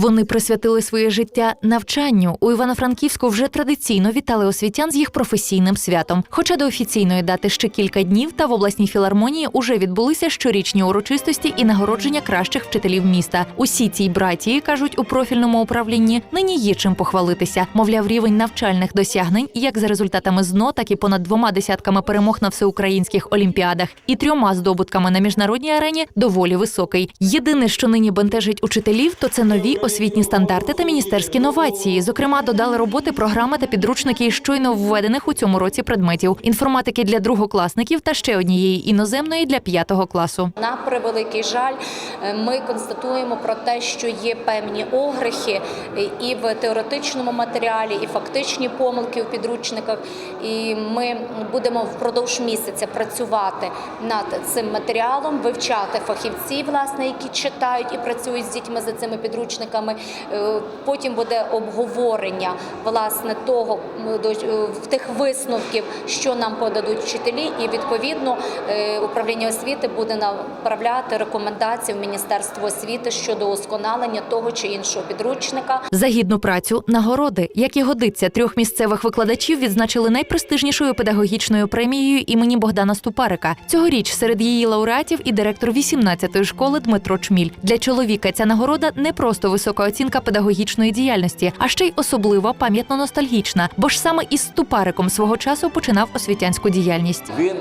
Вони присвятили своє життя навчанню. У Івано-Франківську вже традиційно вітали освітян з їх професійним святом. Хоча до офіційної дати ще кілька днів, та в обласній філармонії уже відбулися щорічні урочистості і нагородження кращих вчителів міста. Усі цій братії кажуть у профільному управлінні нині є чим похвалитися. Мовляв, рівень навчальних досягнень, як за результатами ЗНО, так і понад двома десятками перемог на всеукраїнських олімпіадах і трьома здобутками на міжнародній арені доволі високий. Єдине, що нині бентежить учителів, то це нові освітні стандарти та міністерські новації. Зокрема, додали роботи, програми та підручники щойно введених у цьому році предметів інформатики для другокласників та ще однієї іноземної для п'ятого класу. На превеликий жаль, е, ми констатуємо про те, що є певні огрехи е, і в теоретичному матеріалі, і фактичні помилки у підручниках. І ми будемо впродовж місяця працювати над цим матеріалом, вивчати фахівців, власне, які читають і працюють з дітьми за цими підручниками. Е, Потім буде обговорення власне того е, тих висновків, що нам подадуть вчителі, і відповідно е, управління освіти буде направляти рекомендації в Міністерство освіти щодо удосконалення того чи іншого підручника. За гідну працю нагороди, як і годиться, трьох місцевих викладачів відзначили найпрестижнішою педагогічною премією імені Богдана Ступарика. Цьогоріч серед її лауреатів і директор 18-ї школи Дмитро Чміль. Для чоловіка ця нагорода не просто висока оцінка педагогічної діяльності, а ще й особлива пам'ятно ностальгічна, бо ж саме із Ступариком свого часу починав освітянську діяльність. Він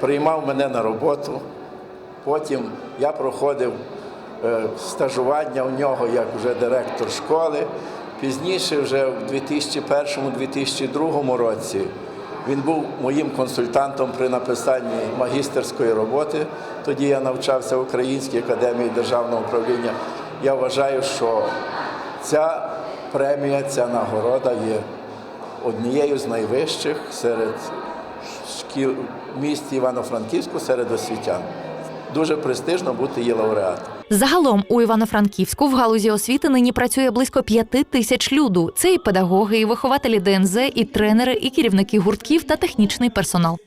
приймав мене на роботу. Потім я проходив е, стажування у нього як вже директор школи. Пізніше, вже в 2001-2002 році, він був моїм консультантом при написанні магістерської роботи. Тоді я навчався в Українській академії державного управління. Я вважаю, що ця премія, ця нагорода є однією з найвищих серед шкіл в місті Івано-Франківську серед освітян. Дуже престижно бути її лауреатом. Загалом у Івано-Франківську в галузі освіти нині працює близько п'яти тисяч люду. Це і педагоги, і вихователі ДНЗ, і тренери, і керівники гуртків та технічний персонал.